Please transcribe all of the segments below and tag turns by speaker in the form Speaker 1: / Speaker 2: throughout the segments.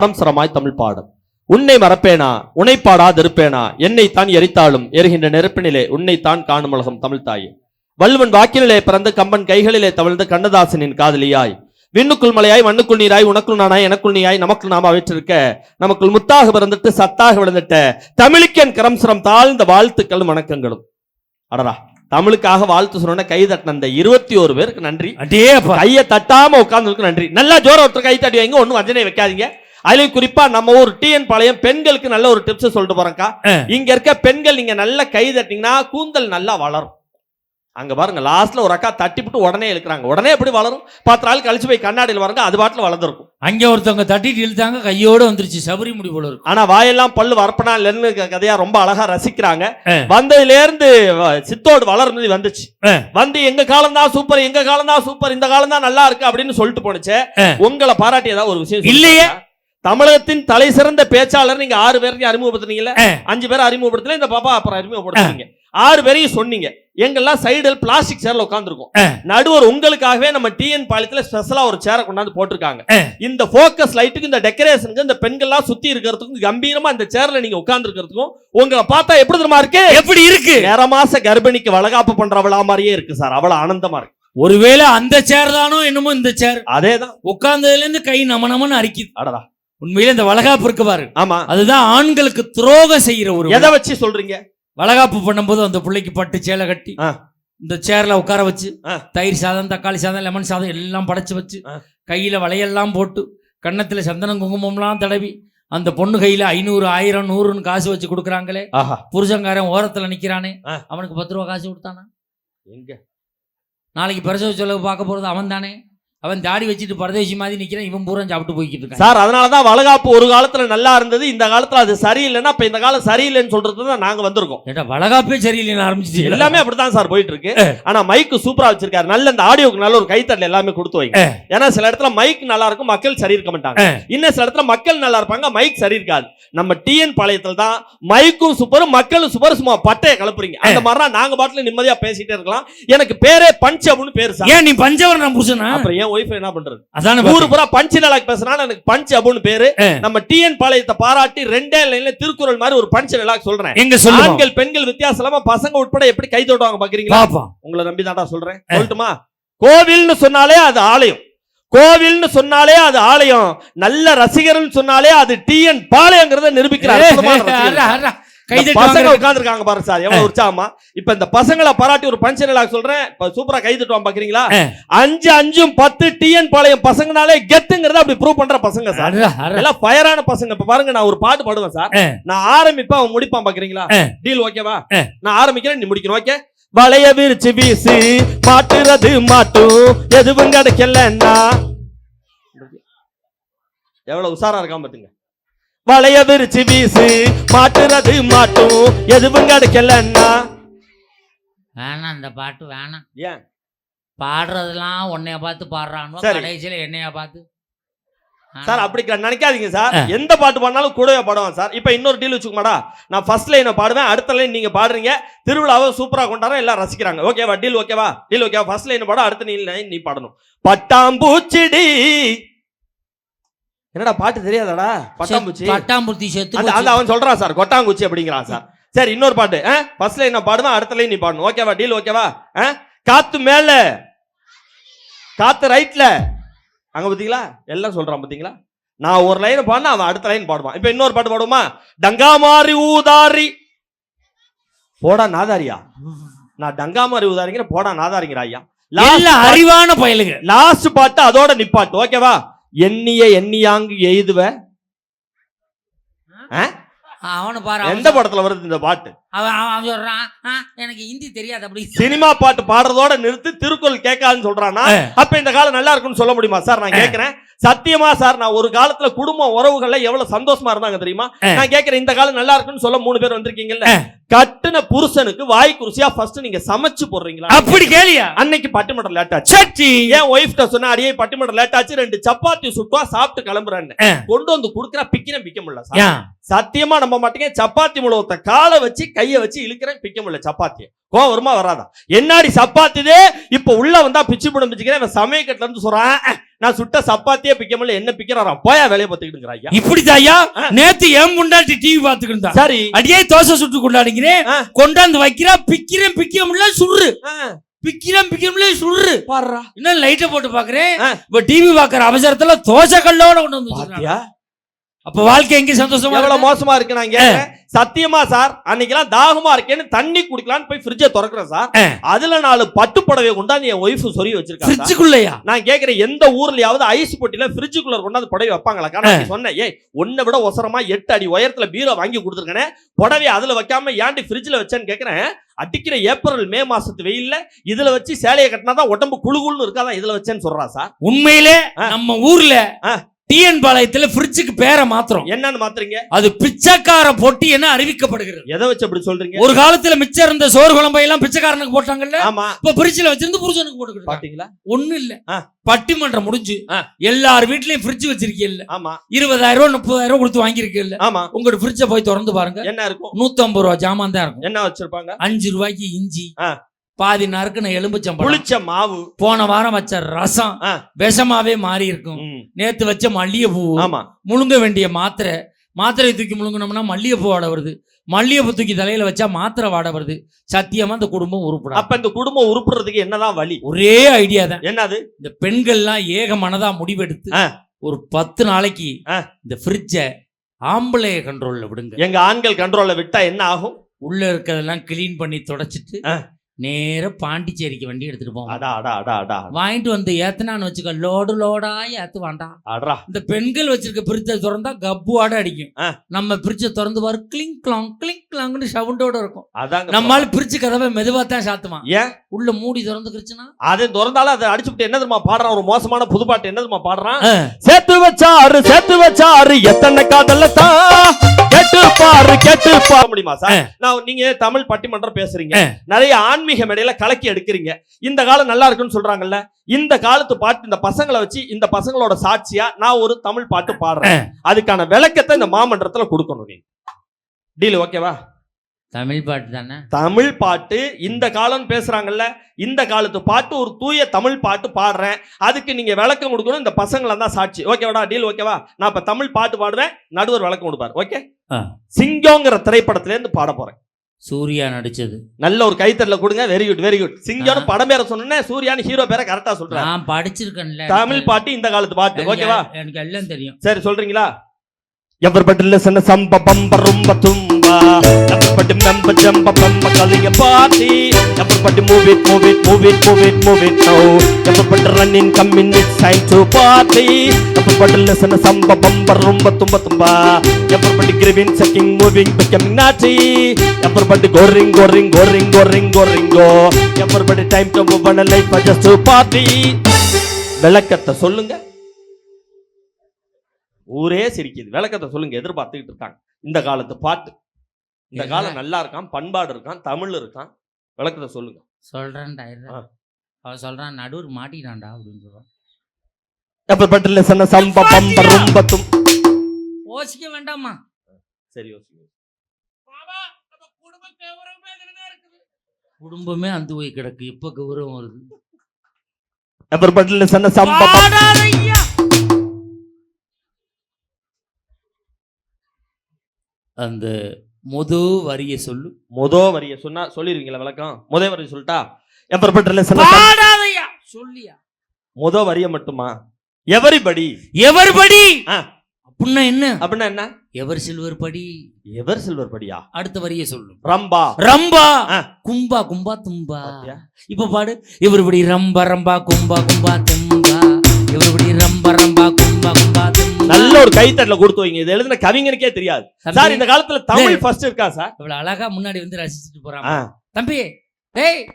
Speaker 1: சரமாய் தமிழ் பாடம். உன்னை மறப்பேனா? உனைப்பாடாதிருப்பேனா? என்னைத்தான் எரித்தாலும் எரிகின்ற நெருப்பினிலே உன்னைத்தான் காணும் உலகம் தமிழ் தாயே. வள்ளுவன் வாக்கினிலே பிறந்து கம்பன் கைகளிலே தவழ்ந்து கண்ணதாசனின் காதலியாய். விண்ணுக்குள் மலையாய் மண்ணுக்குள் நீராய் உனக்குள் நானாய் எனக்குள் நீயாய் நமக்குள் நாம அவைற்றிருக்க நமக்குள் முத்தாக பிறந்துட்டு சத்தாக விழுந்துட்ட தமிழுக்கென் கரம் சிரம் தாழ்ந்த வாழ்த்துக்களும் வணக்கங்களும். அடடா தமிழுக்காக வாழ்த்து சொன்ன கை தட்டின அந்த இருபத்தி ஒரு பேருக்கு நன்றி. கையை தட்டாம உட்கார்ந்ததுக்கு நன்றி. நல்லா ஜோர ஒருத்தர் கை தட்டி வைங்க ஒன்றும் வஞ்சனை வைக்காதீங்க. அதுலயும் குறிப்பா நம்ம ஊர் டிஎன் பாளையம் பெண்களுக்கு நல்ல ஒரு டிப்ஸ் சொல்லிட்டு போறேன்க்கா. இங்க இருக்க பெண்கள் நீங்க நல்ல கை தட்டிங்கன்னா கூந்தல் நல்லா வளரும். அங்க பாருங்க லாஸ்ட்ல ஒரு அக்கா தட்டிவிட்டு உடனே இழுக்கிறாங்க. உடனே எப்படி வளரும்? பத்து நாள் கழிச்சு போய் கண்ணாடியில் வரங்க அது பாட்டுல வளர்ந்துருக்கும்.
Speaker 2: அங்க ஒருத்தவங்க தட்டிட்டு இழுத்தாங்க கையோட வந்துருச்சு சபரி முடி போல இருக்கு
Speaker 1: ஆனா வாயெல்லாம் பல்லு வரப்பனா இல்லைன்னு கதையா ரொம்ப அழகா ரசிக்கிறாங்க. வந்ததுல இருந்து சித்தோடு வளர்ந்தது வந்துச்சு. வந்து எங்க காலம் தான் சூப்பர் எங்க காலம் தான் சூப்பர் இந்த காலம் தான் நல்லா இருக்கு அப்படின்னு சொல்லிட்டு போனுச்சு. உங்களை பாராட்டி ஏதாவது ஒரு விஷயம்
Speaker 2: இல்லையே.
Speaker 1: தமிழகத்தின் தலை சிறந்த பேச்சாளர் நீங்க ஆறு பேரையும் அறிமுகப்படுத்துனீங்கல்ல. அஞ்சு பேரை அறிமுகப்படுத்தல இந்த பாப்பா அப்புறம் அறிமுகப்படுத்துறீங்க ஆறு பேரையும் சொன்னீங்க. எங்கெல்லாம் சைடில் பிளாஸ்டிக் சேர்ல உட்காந்துருக்கும். நடுவர் உங்களுக்காகவே நம்ம டிஎன் பாளையத்துல ஸ்பெஷலா ஒரு சேரை கொண்டாந்து போட்டிருக்காங்க. இந்த ஃபோக்கஸ் லைட்டுக்கு இந்த டெக்கரேஷனுக்கு இந்த பெண்கள்லாம் சுத்தி இருக்கிறதுக்கும் கம்பீரமா இந்த சேர்ல நீங்க உட்கார்ந்து இருக்கிறதுக்கும் உங்களை பார்த்தா எப்படி தெரியுமா இருக்கு?
Speaker 2: எப்படி இருக்கு?
Speaker 1: நேர மாச கர்ப்பிணிக்கு வளகாப்பு பண்றவளா மாதிரியே இருக்கு சார். அவ்வளவு ஆனந்தமா இருக்கு.
Speaker 2: ஒருவேளை அந்த சேர் தானோ என்னமோ இந்த சேர்?
Speaker 1: அதேதான்.
Speaker 2: உட்கார்ந்ததுல இருந்து கை நம நமன்னு அரிக்குது.
Speaker 1: அடடா.
Speaker 2: உண்மையில இந்த வளகாப்பு இருக்கு பாரு.
Speaker 1: ஆமா.
Speaker 2: அதுதான் ஆண்களுக்கு துரோகம் செய்யற ஒரு
Speaker 1: எதை வச்சு சொல்றீங்க?
Speaker 2: வளகாப்பு பண்ணும்போது அந்த பிள்ளைக்கு பட்டு சேலை கட்டி. இந்த சேர்ல உட்கார வச்சு. தயிர் சாதம் தக்காளி சாதம் லெமன் சாதம் எல்லாம் படைச்சு வச்சு. கையில வளையெல்லாம் போட்டு கன்னத்துல சந்தனம் குங்குமம்லாம் தடவி அந்த பொண்ணு கையில ஐநூறு ஆயிரம் நூறுன்னு காசு வச்சு கொடுக்குறாங்களே. புருஷங்காரன் ஓரத்துல நிக்கிறானே. அவனுக்கு பத்து ரூபா காசு கொடுத்தானா?
Speaker 1: எங்க?
Speaker 2: நாளைக்கு பிரசவ செலவு பார்க்க போறது அவன் தானே அவன் தாடி வச்சுட்டு பரதேசி மாதிரி நிக்கிறான் இவன் பூரா சாப்பிட்டு போய்கிட்டு இருக்கான்.
Speaker 1: சார் அதனாலதான் வளகாப்பு ஒரு காலத்துல நல்லா இருந்தது இந்த காலத்துல அது சரியில்லைன்னா இப்ப இந்த காலம் சரியில்லைன்னு சொல்றது தான் நாங்க வந்திருக்கோம்.
Speaker 2: ஏட்டா வளகாப்பே சரியில்லைன்னு ஆரம்பிச்சிச்சு
Speaker 1: எல்லாமே அப்படித்தான் சார் போயிட்டு இருக்கு ஆனா மைக்கு சூப்பரா வச்சிருக்காரு. நல்ல இந்த ஆடியோக்கு நல்ல ஒரு கைத்தட்டல் எல்லாமே கொடுத்து வைங்க. ஏன்னா சில இடத்துல மைக் நல்லா இருக்கும் மக்கள் சரி இருக்க மாட்டாங்க. இன்னும் சில இடத்துல மக்கள் நல்லா இருப்பாங்க மைக் சரி இருக்காது. நம்ம டிஎன் பாளையத்துல தான் மைக்கும் சூப்பர் மக்களும் சூப்பர் சும்மா பட்டைய கலப்புறீங்க. அந்த மாதிரிலாம் நாங்க பாட்டுல நிம்மதியா பேசிட்டே இருக்கலாம். எனக்கு பேரே பஞ்ச் அப்படின்னு பேரு சார்.
Speaker 2: ஏன் நீ பஞ்சவரணம் புருஷனா?
Speaker 1: அப்புறம் ஏன் ஒய்ஃப் என்ன பண்றது?
Speaker 2: அதானே
Speaker 1: ஊரு பூரா பஞ்சு நாளாக்கு பேசுறாங்க எனக்கு பஞ்ச் அப்படின்னு பேரு. நம்ம டிஎன் பாளையத்தை பாராட்டி ரெண்டே லைன்ல திருக்குறள் மாதிரி ஒரு பஞ்சு நாளாக்கு சொல்றேன்.
Speaker 2: எங்க
Speaker 1: ஆண்கள் பெண்கள் வித்தியாசம் இல்லாம பசங்க உட்பட எப்படி கை தொட்டுவாங்க பாக்குறீங்களா? உங்களை நம்பி தான்டா சொல்றேன் சொல்லட்டுமா? கோவில்னு சொன்னாலே அது ஆலயம். கோவில்னு சொன்னாலே அது ஆலயம். நல்ல ரசிகர்னு சொன்னாலே அது டிஎன் பாளையங்கிறத நிரூபிக்கிற பசங்க. உட்கார்ந்திருக்காங்க பாருங்க சார். எவ்வளவு உற்சாகமா. இப்ப இந்த பசங்களை பாராட்டி ஒரு பஞ்சு நாளாக்கு சொல்றேன். இப்ப சூப்பரா கை தட்டுவான் பாக்குறீங்களா. அஞ்சு அஞ்சும் பத்து டிஎன் பாளையம் பசங்கனாலே கெத்துங்கிறத அப்படி ப்ரூவ் பண்ற பசங்க சார். எல்லாம் ஃபயரான பசங்க. இப்ப பாருங்க நான் ஒரு பாட்டு பாடுவேன் சார். நான் ஆரம்பிப்பேன் அவன் முடிப்பான் பாக்குறீங்களா. டீல் ஓகேவா. நான் ஆரம்பிக்கிறேன் நீ முடிக்கணும் ஓகே வளைய விரிச்சு வீசு மாட்டுறது மாட்டும். எதுவும் கிடைக்கலன்னா. எவ்வளவு உசாரா இருக்கான் பாத்துங்க. வளைய விரிச்சு வீசு. மாட்டுறது மாட்டும். எதுவும் கிடைக்கலன்னா?
Speaker 2: வேணாம் இந்த பாட்டு வேணாம்.
Speaker 1: ஏன்?
Speaker 2: பாடுறதெல்லாம் உன்னைய பார்த்து பாடுறானோ
Speaker 1: சரி.
Speaker 2: கடைசியில என்னைய பார்த்து.
Speaker 1: சார் அப்படி நினைக்காதீங்க சார். எந்த பாட்டு பாடினாலும் கூடவே பாடுவேன் சார். இப்போ இன்னொரு டீல் வச்சுக்கோமாடா நான் ஃபர்ஸ்ட் லைனை பாடுவேன் அடுத்த லைன் நீங்க பாடுறீங்க. திருவிழாவை சூப்பரா கொண்டாடுறோம் எல்லாம் ரசிக்கிறாங்க. ஓகேவா டீல் ஓகேவா டீல் ஓகேவா ஃபர்ஸ்ட் லைன் பாட அடுத்த நீ லைன் நீ பாடணும். பட்டாம்பூச்சிடி என்னடா பாட்டு தெரியாதாடா? பட்டாம்பூச்சி.
Speaker 2: பட்டாம்பூர்த்தி செத்து
Speaker 1: அந்த அந்த. அவன் சொல்றான் சார் கொட்டாங்குச்சி அப்படிங்கிறான் சார். சரி இன்னொரு பாட்டு. ஃபர்ஸ்ட் லைன் நான் பாடுவேன் அடுத்த லைன் நீ பாடணும். ஓகேவா டீல் ஓகேவா ஆ? காத்து மேல. காத்து ரைட்ல அங்க பாத்தீங்களா? எல்லாம் சொல்றான் பாத்தீங்களா? நான் ஒரு லைன் பாடினா அவன் அடுத்த லைன் பாடுவான். இப்ப இன்னொரு பாட்டு பாடுவோமா? டங்கா மாறி ஊதாரி. போடா நாதாரியா. நான் டங்கா மாறி ஊதாரிங்கிற போடா நாதாரிங்கிற ஐயா.
Speaker 2: அறிவான பயலுங்க.
Speaker 1: லாஸ்ட் பாட்டு அதோட நிப்பாட்டு. ஓகேவா எண்ணிய எண்ணியாங்கு எய்துவ?
Speaker 2: அவனை பாரு
Speaker 1: எந்த படத்துல வருது இந்த பாட்டு?
Speaker 2: அவன் சொல்றான் "ஆ, எனக்கு ஹிந்தி தெரியாது அப்படி.
Speaker 1: சினிமா பாட்டு பாடுறதோட நிறுத்தி திருக்குறள் கேட்காதுன்னு சொல்றானா அப்ப இந்த காலம் நல்லா இருக்கும்னு சொல்ல முடியுமா? சார் நான் கேட்கிறேன் சத்தியமா சார் நான் ஒரு காலத்துல குடும்ப உறவுகள்ல எவ்வளவு சந்தோஷமா இருந்தாங்க தெரியுமா? நான் கேட்கிறேன் இந்த காலம் நல்லா இருக்குன்னு சொல்ல மூணு பேர் வந்திருக்கீங்கல்ல. கட்டுன புருஷனுக்கு வாய் குருசியா ஃபர்ஸ்ட் நீங்க சமைச்சு போடுறீங்களா?
Speaker 2: அப்படி கேளியா?
Speaker 1: அன்னைக்கு பட்டிமன்றம் லேட் ஆச்சு.
Speaker 2: சச்சி!
Speaker 1: ஏன் ஒய்ஃப்ட சொன்னா அடியே பட்டிமன்றம் லேட் ஆச்சு ரெண்டு சப்பாத்தி சுட்டுவா சாப்பிட்டு கிளம்புறேன்னு. கொண்டு வந்து குடுக்குறா பிக்கின பிக்க முடியல சத்தியமா நம்ப மாட்டீங்க. சப்பாத்தி முழுவத்த காலை வச்சு கைய வச்சு இழுக்கிறேன் பிக்க முடியல சப்பாத்தி கோவம் வருமா வராதா? என்னாடி சப்பாத்திதே இப்ப உள்ள வந்தா பிச்சு படம் பிச்சுக்கிறேன் இவன் சமயக்கட்டுல இருந்து சொல்றான் "அஹ், நான் சுட்ட சப்பாத்தியே பிக்க முடியல என்ன பிக்கிறாராம்? போயா வேலையை பார்த்துக்கிட்டு ஐயா
Speaker 2: இப்படிதான் ஐயா. நேத்து ஏன் முண்டாட்டி டிவி பாத்துக்கிட்டு இருந்தா
Speaker 1: சரி.
Speaker 2: அடியே தோசை சுட்டு கொண்டாடிக்கிறேன்
Speaker 1: ஆ.
Speaker 2: கொண்டாந்து வைக்கிறா பிக்கிறேன் பிக்க முடியல சுடுறு பிக்கிறேன் பிக்க முடியல சுடுறு
Speaker 1: பாருடா
Speaker 2: இன்னும் லைட்டை போட்டு பாக்குறேன். இப்ப டிவி பாக்குற அவசரத்துல தோசை கல்லோட கொண்டு வந்து அப்ப வாழ்க்கை எங்க சந்தோஷமா
Speaker 1: எவ்வளவு? மோசமா இருக்கு கேக்குறேன் சத்தியமா சார் அன்னைக்கெல்லாம் தாகமா இருக்கேன்னு தண்ணி குடிக்கலாம்னு போய் ஃப்ரிட்ஜை திறக்கிறேன் சார். அதுல நாலு பட்டு புடவைய கொண்டாந்து என் ஒய்ஃப் சொறி வச்சிருக்காங்க சார்.
Speaker 2: ஃப்ரிட்ஜுக்குள்ளயா
Speaker 1: நான் கேக்குறேன் எந்த ஊர்லயாவது ஐஸ் பொட்டில ஃப்ரிட்ஜுக்குள்ள கொண்டாந்து புடவை வைப்பாங்களா நான் சொன்னேன் ஏய் உன்னை விட ஒசரமா எட்டு அடி உயரத்துல பீரோ வாங்கி கொடுத்துருக்கனே புடவை அதுல வைக்காம ஏன்டி ஃப்ரிட்ஜ்ல வச்சேன்னு கேக்குறேன் அடிக்கிற ஏப்ரல் மே மாசத்து வெயில்ல இதுல வச்சு சேலையை கட்டினாதான் உடம்பு குளு குளுன்னு இருக்காதான் இதுல வச்சேன்னு சொல்றா சார்
Speaker 2: உண்மையிலே. நம்ம ஊர்ல. டிஎன் பாளையத்துல ஃப்ரிட்ஜுக்கு பேரை மாத்திரம்
Speaker 1: என்னன்னு மாத்துறீங்க?
Speaker 2: அது பிச்சைக்கார பொட்டி என அறிவிக்கப்படுகிறது.
Speaker 1: எதை வச்சு அப்படி சொல்றீங்க?
Speaker 2: ஒரு காலத்துல மிச்சம் இருந்த சோறு குழம்பை எல்லாம் பிச்சைக்காரனுக்கு போட்டாங்கல்ல?
Speaker 1: ஆமா.
Speaker 2: இப்ப பிரிட்ஜ்ல வச்சிருந்து புருஷனுக்கு போட்டுக்கிட்டு
Speaker 1: பாத்தீங்களா?
Speaker 2: ஒண்ணு இல்ல. பட்டிமன்றம் முடிஞ்சு. எல்லார் வீட்லயும் ஃப்ரிட்ஜ் வச்சிருக்கீல்ல
Speaker 1: ஆமா.
Speaker 2: இருபதாயிரம் ரூபாய் முப்பதாயிரம் ரூபாய் கொடுத்து வாங்கியிருக்கீல்ல
Speaker 1: ஆமா.
Speaker 2: உங்களோட ஃப்ரிட்ஜை போய் திறந்து பாருங்க.
Speaker 1: என்ன இருக்கும்?
Speaker 2: நூத்தம்பது ரூபா ஜாமான் தான் இருக்கும்.
Speaker 1: என்ன வச்சிருப்பாங்க?
Speaker 2: அஞ்சு ரூபாய்க்கு இஞ்சி. பாதி நறுக்குன எலும்புச்சம்பழம்
Speaker 1: புளிச்ச மாவு.
Speaker 2: போன வாரம் வச்ச ரசம். விஷமாவே மாறி இருக்கும். நேத்து வச்ச மல்லிகைப்பூ
Speaker 1: ஆமா.
Speaker 2: முழுங்க வேண்டிய மாத்திரை. மாத்திரை தூக்கி முழுங்கினோம்னா மல்லிகைப்பூ வாட வருது. மல்லிகைப்பூ தூக்கி தலையில வச்சா மாத்திரை வாட வருது. சத்தியமா அந்த குடும்பம் உருப்படாது.
Speaker 1: அப்ப இந்த குடும்பம் உருப்புறதுக்கு என்னதான் வழி?
Speaker 2: ஒரே ஐடியா தான்.
Speaker 1: என்னது?
Speaker 2: இந்த பெண்கள்லாம் ஏக மனதா முடிவெடுத்து. ஒரு பத்து நாளைக்கு. இந்த ஃப்ரிட்ஜை ஆம்பளைய கண்ட்ரோல்ல விடுங்க.
Speaker 1: எங்க ஆண்கள் கண்ட்ரோல்ல விட்டா என்ன ஆகும்?
Speaker 2: உள்ள இருக்கிறதெல்லாம் கிளீன் பண்ணி தொடச்சிட்டு. நேர பாண்டிச்சேரிக்கு வண்டி எடுத்துட்டு போவோம். வாங்கிட்டு வந்து ஏத்தனான்னு வச்சுக்க லோடு லோடா ஏத்து வேண்டாம்
Speaker 1: அடா
Speaker 2: இந்த பெண்கள் வச்சிருக்க பிரிட்ஜை திறந்தா கப்புவாட அடிக்கும். நம்ம பிரிட்ஜை திறந்து பாரு கிளிங் கிளாங் கிளிங் கிளாங்னு சவுண்டோட இருக்கும். நம்மால பிரிட்ஜ் கதவை மெதுவா தான் சாத்துவான்.
Speaker 1: ஏன்?
Speaker 2: உள்ள மூடி திறந்துக்கிருச்சுன்னா?
Speaker 1: அது திறந்தாலும் அதை அடிச்சுட்டு என்ன தெரியுமா பாடுறான்? ஒரு மோசமான புதுப்பாட்டு என்ன தெரியுமா பாடுறான். சேர்த்து வச்சாரு சேர்த்து வச்சாரு எத்தனை காதல்ல கேட்டு பாரு கேட்டு பாரு முடியுமா சார்? நான் நீங்க தமிழ் பட்டிமன்றம் பேசுறீங்க. நிறைய ஆன்மீக மேடையில கலக்கி எடுக்கிறீங்க. இந்த காலம் நல்லா இருக்குன்னு சொல்றாங்கல்ல? இந்த காலத்து பாட்டு இந்த பசங்களை வச்சு இந்த பசங்களோட சாட்சியா நான் ஒரு தமிழ் பாட்டு பாடுறேன். அதுக்கான விளக்கத்தை இந்த மாமன்றத்துல கொடுக்கணும் நீங்க டீல் ஓகேவா
Speaker 2: தமிழ் பாட்டு தானே?
Speaker 1: தமிழ் பாட்டு இந்த காலம் பேசுறாங்கல்ல? இந்த காலத்து பாட்டு ஒரு தூய தமிழ் பாட்டு பாடுறேன். அதுக்கு நீங்க விளக்கம் கொடுக்கணும் இந்த பசங்கள தான் சாட்சி. ஓகேவாடா டீல் ஓகேவா நான் இப்ப தமிழ் பாட்டு பாடுவேன் நடுவர் விளக்கம் கொடுப்பார். ஓகே. சிங்கோங்கிற திரைப்படத்துல இருந்து பாட போறேன்.
Speaker 2: சூர்யா நடிச்சது.
Speaker 1: நல்ல ஒரு கைத்தறல கொடுங்க. வெரி குட் வெரி குட் சிங்கம்னு படம் பேரை சொன்னேன் சூர்யான்னு ஹீரோ பேரை கரெக்டா சொல்றேன்
Speaker 2: நான் படிச்சிருக்கேன்ல
Speaker 1: தமிழ் பாட்டு இந்த காலத்து பாட்டு. ஓகேவா
Speaker 2: எனக்கு எல்லாம் தெரியும்.
Speaker 1: சரி சொல்றீங்களா? Everybody listen to samba bamba rumba tumba. Everybody member jumpa bamba calling a party. Everybody move it, move it, move it, move it, move it now. Everybody running, coming, it's time to party. Everybody listen to samba bamba rumba tumba tumba. Everybody giving, sucking, moving, becoming naughty. Everybody go ring, go ring, go ring, go ring, go ring, go. Everybody time to move on a life just to party. விளக்கத்தை சொல்லுங்க ஊரே சிரிக்குது விளக்கத்தை சொல்லுங்க எதிர்பார்த்துக்கிட்டு இருக்காங்க இந்த காலத்து பாட்டு இந்த? காலம் நல்லா இருக்கான் பண்பாடு இருக்கான் தமிழ் இருக்கான். விளக்கத்தை சொல்லுங்க.
Speaker 2: சொல்றேன்டா. அவன் சொல்றான் நடுவர் மாட்டிட்டான்டா அப்படின்னு சொல்றான். யோசிக்க வேண்டாமா
Speaker 1: சரி யோசிங்க
Speaker 2: குடும்பமே அந்த போய் கிடக்கு இப்ப கௌரவம் வருது?
Speaker 1: பம்ப
Speaker 2: பாடாதையா. அந்த முது வரிய சொல்லு.
Speaker 1: மொத வரிய சொன்னா சொல்லிருவீங்களா விளக்கம்? முத வரிய சொல்லிட்டா? எப்ப லெசன
Speaker 2: பாடாதையா? சொல்லியா?
Speaker 1: முத வரிய மட்டுமா? எவரிபடி?
Speaker 2: எவர் படி
Speaker 1: ஆ.
Speaker 2: அப்படின்னா என்ன?
Speaker 1: அப்படின்னா என்ன?
Speaker 2: எவர் சில்வர் படி
Speaker 1: எவர் சில்வர் படியா
Speaker 2: அடுத்த வரிய சொல்லு.
Speaker 1: ரம்பா.
Speaker 2: ரம்பா. கும்பா கும்பா தும்பா? இப்ப பாடு. இவருபடி ரம்பா ரம்பா கும்பா கும்பா தும்பா? இவருபடி ரம்பா ரம்பா
Speaker 1: நல்ல ஒரு கைத்தட்டல கொடுத்து வைங்க. இது எழுதின கவிஞனுக்கே தெரியாது. சார் இந்த காலத்துல தமிழ். ஃபர்ஸ்ட் இருக்கா சார்?
Speaker 2: இவ்வளவு அழகா முன்னாடி வந்து ரசிச்சுட்டு போறான்.
Speaker 1: ஆ.
Speaker 2: தம்பி டேய்.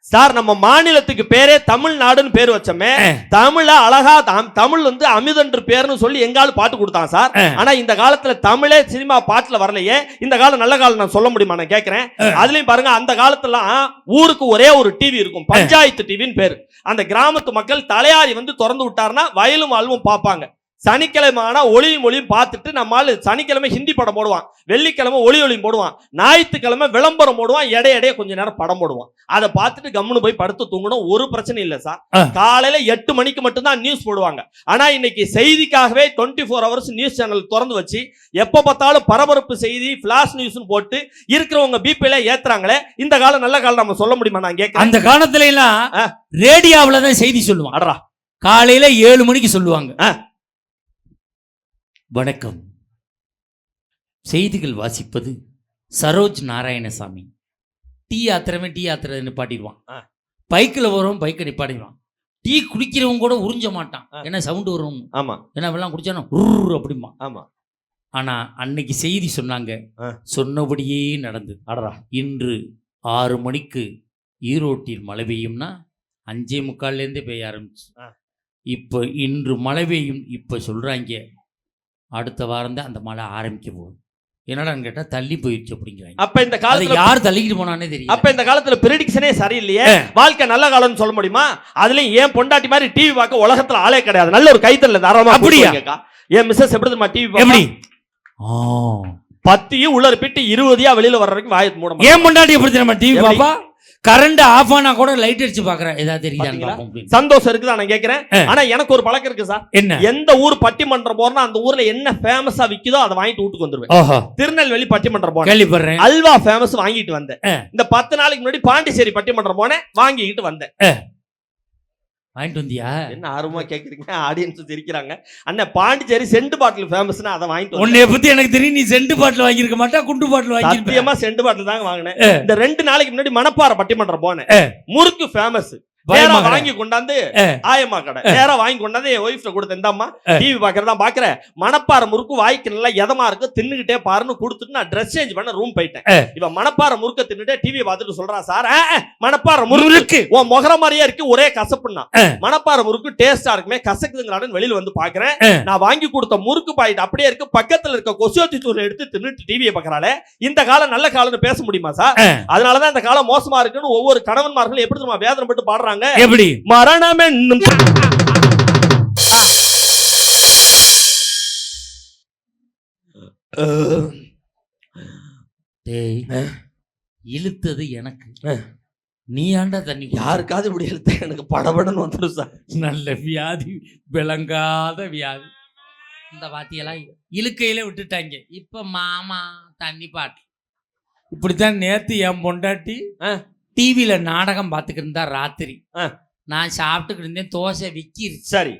Speaker 1: சார் நம்ம மாநிலத்துக்கு பேரே தமிழ்நாடுன்னு பேர் வச்சோமே. தமிழ அழகா தாம்- தமிழ் வந்து அமிதன்று பேர்னு சொல்லி எங்காலும் பாட்டு கொடுத்தான் சார். ஆனா இந்த காலத்துல தமிழே சினிமா பாட்டுல வரலையே. இந்த காலம் நல்ல காலம் நான் சொல்ல முடியுமா நான் கேக்குறேன்? அதுலயும் பாருங்க அந்த காலத்துலாம் ஊருக்கு ஒரே ஒரு டிவி இருக்கும் பஞ்சாயத்து டிவின்னு பேரு. அந்த கிராமத்து மக்கள் தலையாரி வந்து திறந்து விட்டாருன்னா வயலும் வாழ்வும் பார்ப்பாங்க. சனிக்கிழமை ஆனா ஒளியும் ஒளியும் பார்த்துட்டு நம்மால் சனிக்கிழமை ஹிந்தி படம் போடுவான் வெள்ளிக்கிழமை ஒளி ஒளியும் போடுவான் ஞாயிற்றுக்கிழமை விளம்பரம் போடுவான் இடைய இடைய கொஞ்ச நேரம் படம் போடுவான். அதை பார்த்துட்டு கம்முன்னு போய் படுத்து தூங்கணும் ஒரு பிரச்சனை இல்லை சார். காலையில எட்டு மணிக்கு மட்டும்தான் நியூஸ் போடுவாங்க. ஆனா இன்னைக்கு செய்திக்காகவே twenty four hours news channel திறந்து வச்சு எப்ப பார்த்தாலும் பரபரப்பு செய்தி பிளாஷ் நியூஸ்னு போட்டு இருக்கிறவங்க பிபில ஏத்துறாங்களே இந்த காலம் நல்ல காலம் நம்ம சொல்ல முடியுமா நான் கேட்கறேன்
Speaker 2: அந்த காலத்துல எல்லாம். ரேடியோவுல தான் செய்தி சொல்லுவாங்க.
Speaker 1: அடரா
Speaker 2: காலையில ஏழு மணிக்கு சொல்லுவாங்க.
Speaker 1: ஆ.
Speaker 2: வணக்கம். செய்திகள் வாசிப்பது சரோஜ் நாராயணசாமி. டீ ஆத்திரமே டீ ஆத்திர நிப்பாட்டிடுவான். பைக்கில் வரும் பைக்கை நிப்பாட்டிடுவான். டீ குடிக்கிறவங்க கூட உறிஞ்ச மாட்டான். ஏன்னா சவுண்டு வரும்
Speaker 1: ஆமா.
Speaker 2: ஏன்னா வெள்ளம் குடிச்சானா உர் அப்படிமா
Speaker 1: ஆமா.
Speaker 2: ஆனா அன்னைக்கு செய்தி சொன்னாங்க. சொன்னபடியே நடந்தது
Speaker 1: அடரா
Speaker 2: இன்று ஆறு மணிக்கு ஈரோட்டில் மழை பெய்யும்னா அஞ்சே முக்கால்லேருந்தே பெய்ய ஆரம்பிச்சு. இப்போ இன்று மழை பெய்யும். இப்போ சொல்கிறாங்க அடுத்த வாரம் தான் அந்த மழை ஆரம்பிக்க போகுது என்னடான்னு கேட்டால் தள்ளி போயிடுச்சு அப்படிங்கிறாங்க.
Speaker 1: அப்ப இந்த காலத்துல
Speaker 2: யார் தள்ளிக்கிட்டு போனானே தெரியும்
Speaker 1: அப்ப இந்த காலத்துல பிரிடிக்ஷனே சரியில்லையே. வாழ்க்கை நல்ல காலம்னு சொல்ல முடியுமா? அதுலயும் ஏன் பொண்டாட்டி மாதிரி டிவி பார்க்க உலகத்துல ஆளே கிடையாது. நல்ல ஒரு கைத்தல்ல தாராளமா
Speaker 2: அப்படியா?
Speaker 1: என் மிஸ்ஸஸ் எப்படி தெரியுமா டிவி
Speaker 2: எப்படி.
Speaker 1: பத்தியும் உள்ள பிட்டு இருபதியா வெளியில வர்ற வரைக்கும் வாயத்து மூட.
Speaker 2: ஏன் பொண்டாட்டி எப்படி தெரியுமா டிவி? பாப்பா கரண்ட் ஆஃப் ஆனா கூட லைட் அடிச்சு பாக்குறேன். ஏதாவது அப்படின்னு.
Speaker 1: சந்தோஷம் இருக்குதா? நான் கேக்குறேன். ஆனா எனக்கு ஒரு பழக்கம் இருக்கு சார்.
Speaker 2: என்ன?
Speaker 1: எந்த ஊர் பட்டிமன்றம் போறனா அந்த ஊர்ல என்ன ஃபேமஸா விக்குதோ அதை வாங்கிட்டு வீட்டுக்கு வந்துருவேன். திருநெல்வேலி பட்டிமன்றம் போனேன்.
Speaker 2: கேள்விப்படுறேன்.
Speaker 1: அல்வா ஃபேமஸ் வாங்கிட்டு வந்தேன். இந்த பத்து நாளைக்கு முன்னாடி பாண்டிச்சேரி பட்டிமன்றம் போனேன் வாங்கிட்டு வந்தேன்.
Speaker 2: வாங்கிட்டு வந்தியா?
Speaker 1: என்ன ஆர்வமா கேக்குறீங்க? ஆடியன்ஸ் சிரிக்கிறாங்க. அண்ணன் பாண்டிச்சேரி செண்டு பாட்டில் ஃபேமஸ்னா அதை வாங்கிட்டு.
Speaker 2: உன்னைய பத்தி எனக்கு தெரியும் நீ செண்டு பாட்டில் வாங்கியிருக்க மாட்டா குண்டு பாட்டில் வாங்கியிருப்ப.
Speaker 1: சத்தியமா செண்டு பாட்டில் தாங்க வாங்கினேன். இந்த ரெண்டு நாளைக்கு முன்னாடி மணப்பாறை பட்டிமன்றம் போனேன். முறுக்கு ஃபேமஸ் நேரா. வாங்கி கொண்டாந்து. ஆயம்மா கடை நேரா வாங்கி கொண்டாந்து என் ஒய்ஃப்ட கொடுத்த இந்தாம்மா. டிவி பாக்குறதா பாக்குறேன் மணப்பாறை முறுக்கு வாய்க்கு நல்லா எதமா இருக்கு தின்னுகிட்டே பாருன்னு கொடுத்துட்டு நான் ட்ரெஸ் சேஞ்ச் பண்ண ரூம் போயிட்டேன். இவன் மணப்பாறை முறுக்க தின்னுட்டே டிவி பார்த்துட்டு சொல்றா சார் மணப்பாறை முறுக்கு உன் முகர மாதிரியே இருக்கு ஒரே கசப்புன்னா. மணப்பாறை முறுக்கு டேஸ்டா இருக்குமே கசக்குதுங்களான்னு வெளியில வந்து பாக்குறேன். நான் வாங்கி கொடுத்த முறுக்கு பாயிட்டு அப்படியே இருக்கு பக்கத்துல இருக்க கொசுவத்தி தூள் எடுத்து தின்னுட்டு டிவியை பாக்குறாளே இந்த காலம் நல்ல காலம்னு பேச முடியுமா சார். அதனாலதான் இந்த காலம் மோசமா இருக்குன்னு ஒவ்வொரு கணவன்மார்களும் எப்படி தெரியுமா வேதனைப்பட்டு பாடுறாங்க
Speaker 2: எப்படி?
Speaker 1: மரணம் என்னும்.
Speaker 2: இழுத்தது எனக்கு.
Speaker 1: ஆ.
Speaker 2: நீ ஆண்டா தண்ணி?
Speaker 1: யாருக்காவது இப்படி எழுத்த எனக்கு படபடன்னு வந்துடும் சார்.
Speaker 2: நல்ல வியாதி விளங்காத வியாதி. இந்த வாத்தியெல்லாம் இழுக்கையில விட்டுட்டாங்க. இப்ப மாமா தண்ணி பாட்டு இப்படித்தான் நேத்து என் பொண்டாட்டி
Speaker 1: ஆ.
Speaker 2: டிவியில நாடகம் பார்த்துக்கிட்டு இருந்தா ராத்திரி. நான் சாப்பிட்டுக்கிட்டு இருந்தேன் தோசை விக்கிருச்சு.
Speaker 1: சரி.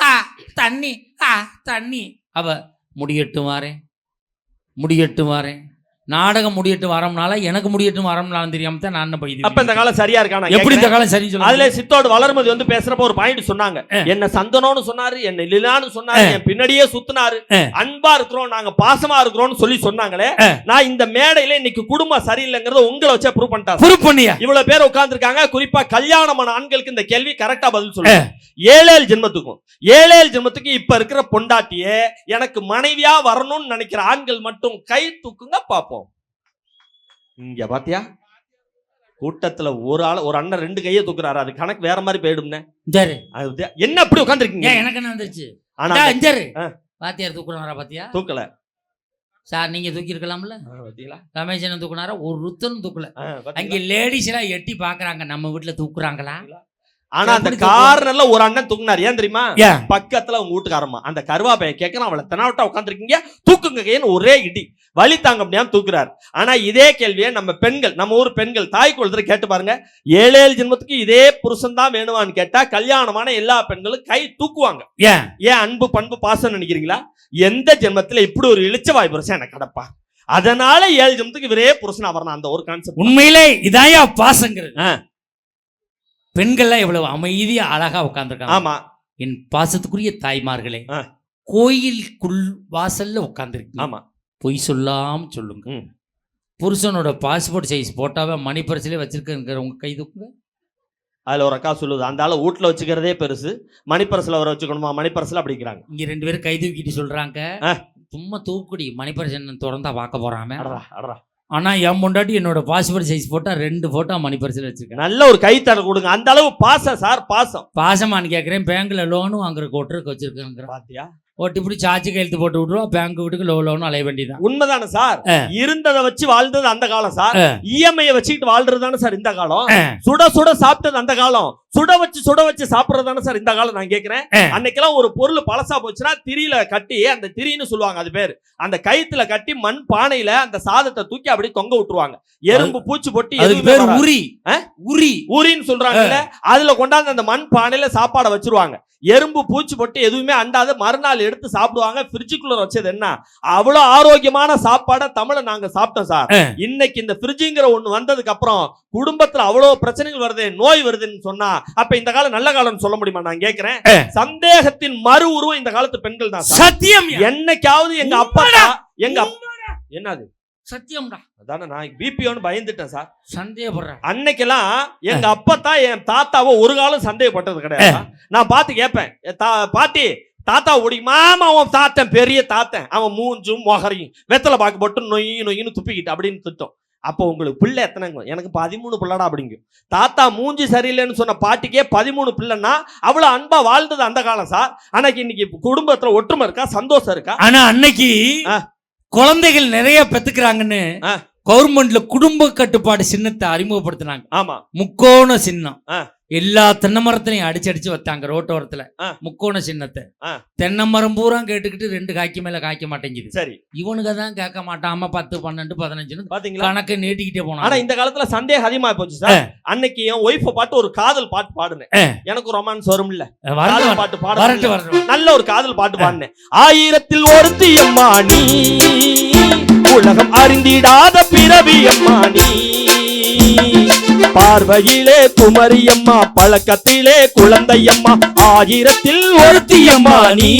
Speaker 2: ஆ தண்ணி ஆ தண்ணி. அவ முடியட்டும் வாரேன் முடியட்டும் வாரேன் நாடகம் முடியட்டும் வரம்னால எனக்கு முடியட்டும் வரம்னாலும் தெரியாம தான் நான் போய்
Speaker 1: அப்ப இந்த காலம் சரியா இருக்கா நான்
Speaker 2: எப்படி இந்த. காலம் சரி சொல்ல
Speaker 1: அதுல சித்தோடு வளர்மதி வந்து பேசுறப்ப ஒரு பாயிண்ட் சொன்னாங்க. என்ன சந்தனம்னு சொன்னாரு என்ன லிலான்னு சொன்னாரு. என் பின்னாடியே சுத்தினாரு. அன்பா இருக்கிறோம் நாங்க பாசமா இருக்கிறோம்னு சொல்லி சொன்னாங்களே. நான் இந்த மேடையில இன்னைக்கு குடும்பம் சரியில்லைங்கிறத உங்களை வச்சே ப்ரூவ் பண்ணிட்டாரு
Speaker 2: ப்ரூவ் பண்ணியா
Speaker 1: இவ்வளவு பேர் உட்கார்ந்திருக்காங்க குறிப்பா கல்யாணமான ஆண்களுக்கு இந்த கேள்வி கரெக்டா பதில் சொல்லுங்க ஏழேழு ஜென்மத்துக்கும் ஏழேழு ஜென்மத்துக்கு இப்ப இருக்கிற பொண்டாட்டியே எனக்கு மனைவியா வரணும்னு நினைக்கிற ஆண்கள் மட்டும் கை தூக்குங்க பாப்போம் இங்க பாத்தியா? கூட்டத்துல ஒரு ஆள் ஒரு அண்ணன் ரெண்டு கையை தூக்குறாரு. அது கணக்கு வேற மாதிரி போயிடும்னே.
Speaker 2: சரி
Speaker 1: அது என்ன அப்படி உட்காந்துருக்கீங்க
Speaker 2: எனக்கு என்ன வந்துருச்சு?
Speaker 1: ஆனா. ஆ.
Speaker 2: வாத்தியார் தூக்குனாரா பாத்தியா?
Speaker 1: தூக்கல.
Speaker 2: சார் நீங்க தூக்கி இருக்கலாம்ல? ரமேஷன் தூக்குனாரா? ஒரு ருத்தனும் தூக்கல? அங்க லேடிஸ் எல்லாம் எட்டி பாக்குறாங்க. நம்ம வீட்டுல தூக்குறாங்களா?
Speaker 1: ஆனா அந்த? கார்னர்ல ஒரு அண்ணன் தூக்குனாரு. ஏன் தெரியுமா? பக்கத்துல உங்க வீட்டுக்காரம்மா. அந்த கருவாப்பைய கேட்கணும் அவளை தெனாவட்டா உட்காந்துருக்கீங்க தூக்குங்க கைன்னு ஒரே இடி. வலி தாங்க முடியாம தூக்குறாரு. ஆனா இதே கேள்வியை நம்ம பெண்கள் நம்ம ஊர் பெண்கள் தாய் குழந்தை கேட்டு பாருங்க. ஏழு ஏழு ஜென்மத்துக்கு இதே புருஷன் தான் வேணுமான்னு கேட்டா கல்யாணமான எல்லா பெண்களும் கை தூக்குவாங்க.
Speaker 2: ஏன்?
Speaker 1: ஏன் அன்பு பண்பு பாசம் நினைக்கிறீங்களா? எந்த ஜென்மத்துல இப்படி ஒரு இழிச்ச வாய் புருஷன் எனக்கு கிடப்பா? அதனால ஏழு ஜென்மத்துக்கு இவரே புருஷனா வரணும் அந்த ஒரு கான்செப்ட்
Speaker 2: உண்மையிலே இதாயா பாசங்கிறது. பெண்கள்லாம் இவ்வளவு அமைதியா அழகா உட்கார்ந்துருக்காங்க.
Speaker 1: ஆமா.
Speaker 2: என் பாசத்துக்குரிய தாய்மார்களே. கோயிலுக்குள் வாசல்ல உட்கார்ந்துருக்கீங்க.
Speaker 1: ஆமா.
Speaker 2: பொய் சொல்லாம சொல்லுங்க. புருஷனோட பாஸ்போர்ட் சைஸ் போட்டாவே மணி பரிசிலே வச்சிருக்கிற உங்க கை தூக்குங்க.
Speaker 1: அதுல ஒரு அக்கா சொல்லுது அந்த ஆளு வீட்டுல வச்சுக்கிறதே பெருசு மணிப்பரசுல வர வச்சுக்கணுமா மணிப்பரசுல அப்படிங்கிறாங்க
Speaker 2: இங்க ரெண்டு பேரும் கை தூக்கிட்டு சொல்றாங்க.
Speaker 1: ஆ.
Speaker 2: சும்மா தூக்குடி மணி பரிசன் திறந்தா பார்க்க போறாம.
Speaker 1: அடடா, அடடா.
Speaker 2: ஆனா என் பொண்டாட்டி என்னோட பாஸ்போர்ட் சைஸ் போட்டா ரெண்டு போட்டோ மணி பரிசில் வச்சிருக்கேன்.
Speaker 1: நல்ல ஒரு கைத்தட கொடுங்க. அந்த அளவு பாசம் சார் பாசம்.
Speaker 2: பாசமானு கேட்குறேன் பேங்க்ல லோனு வாங்குற கோட்டருக்கு வச்சிருக்கேங்கிற
Speaker 1: பாத்தியா?
Speaker 2: ஓட்டி இப்படி சார்ஜ் கையெழுத்து போட்டு விட்டுருவோம். பேங்க் வீட்டுக்கு லோ லோன்னு அலைய வேண்டியதான்
Speaker 1: உண்மைதானே சார். இருந்ததை வச்சு வாழ்ந்தது அந்த காலம் சார். இஎம்ஐ வச்சுக்கிட்டு வாழ்றது தானே சார் இந்த காலம். சுட சுட சாப்பிட்டது அந்த காலம். சுட வச்சு சுட வச்சு சாப்பிடுறது தானே சார் இந்த காலம் நான் கேக்குறேன்
Speaker 2: ஆ.
Speaker 1: அன்னைக்கெல்லாம் ஒரு பொருள் பழசா போச்சுன்னா திரியில கட்டி அந்த திரின்னு சொல்லுவாங்க அது பேர். அந்த கயித்துல கட்டி மண் பானையில அந்த சாதத்தை தூக்கி அப்படியே தொங்க விட்டுருவாங்க. எறும்பு பூச்சி பொட்டி
Speaker 2: அதுக்கு பேர். உரி? உரி.
Speaker 1: உரின்னு சொல்றாங்கல்ல. அதுல கொண்டாந்து அந்த மண் பானையில சாப்பாடை வச்சிருவாங்க. எறும்பு பூச்சி பொட்டு எதுவுமே அண்டாத மறுநாள் எடுத்து சாப்பிடுவாங்க. ஃப்ரிட்ஜுக்குள்ள வச்சது என்ன? அவ்வளவு ஆரோக்கியமான சாப்பாடை தமிழ நாங்க சாப்பிட்டோம் சார். இன்னைக்கு இந்த ஃப்ரிட்ஜுங்கிற ஒண்ணு வந்ததுக்கு அப்புறம் குடும்பத்துல அவ்வளவு பிரச்சனைகள் வருது நோய் வருதுன்னு சொன்னா அப்ப இந்த காலம் நல்ல காலம்னு சொல்ல முடியுமா? நான் கேக்குறேன்.
Speaker 2: ஆ.
Speaker 1: சந்தேகத்தின் மறு உருவம் இந்த காலத்து பெண்கள் தான்
Speaker 2: சத்தியம்
Speaker 1: என்னைக்காவது எங்க அப்பா எங்க என்னது?
Speaker 2: சத்தியம்டா.
Speaker 1: அதானே நான் பிபிஓன்னு பயந்துட்டேன் சார்.
Speaker 2: சந்தேகப்படுறேன்
Speaker 1: அன்னைக்கெல்லாம் எங்க அப்பா என் தாத்தாவை ஒரு காலம் சந்தேகப்பட்டது கிடையாது நான் பார்த்து கேட்பேன். "ஏ, தா- பாட்டி தாத்தா ஓடிக்குமா அவன் தாத்தன் பெரிய தாத்தன். அவன் மூஞ்சும் மொகரையும் வெத்தலை பாக்கு போட்டு நொய் நொய்னு துப்பிக்கிட்டு அப்படின்னு திட்டம். அப்போ உங்களுக்கு பிள்ளை எத்தனைங்க எனக்கு பதிமூணு பிள்ளைடா அப்படிங்க. தாத்தா மூஞ்சி சரியில்லைன்னு சொன்ன பாட்டிக்கே பதிமூணு பிள்ளைன்னா அவ்வளவு அன்பா வாழ்ந்தது அந்த காலம் சார். ஆனாக்கு இன்னைக்கு குடும்பத்துல ஒற்றுமை இருக்கா? சந்தோஷம் இருக்கா?
Speaker 2: ஆனா அன்னைக்கு. குழந்தைகள் நிறைய பெத்துக்கிறாங்கன்னு
Speaker 1: ஆ.
Speaker 2: கவர்மெண்ட்ல குடும்ப கட்டுப்பாடு சின்னத்தை அறிமுகப்படுத்தினாங்க.
Speaker 1: ஆமா.
Speaker 2: முக்கோண சின்னம். எல்லா தென்னை மரத்திலையும் அடிச்சு அடிச்சு வைத்தாங்க ரோட்டோரத்துல. முக்கோண சின்னத்தை. தென்னை மரம் பூரா கேட்டுக்கிட்டு ரெண்டு காய்க்கு மேல காய்க்க மாட்டேங்குது.
Speaker 1: சரி.
Speaker 2: இவனுங்க தான் கேட்க மாட்டாம பத்து பன்னெண்டு பதினஞ்சுன்னு
Speaker 1: பாத்தீங்களா?
Speaker 2: கணக்கை நீட்டிக்கிட்டே
Speaker 1: ஆனா
Speaker 2: போனாங்க
Speaker 1: இந்த காலத்துல சந்தேகம் அதிகமா போச்சு சார். அன்னைக்கு என் ஒய்ஃப பாட்டு ஒரு காதல் பாட்டு பாடுனேன். எனக்கு ரொமான்ஸ் வரும்ல.
Speaker 2: வரட்டும்,
Speaker 1: காதல். பாட்டு
Speaker 2: வரட்டும்
Speaker 1: பாட
Speaker 2: வரட்டும்.
Speaker 1: நல்ல ஒரு காதல் பாட்டு பாடினேன். ஆயிரத்தில் ஒருத்தி அம்மா நீ உலகம் அறிந்திடாத பிறவி நீ. பார்வையிலே குமரியம்மா பழக்கத்திலே குழந்தையம்மா ஆயிரத்தில் ஒருத்தி நீ.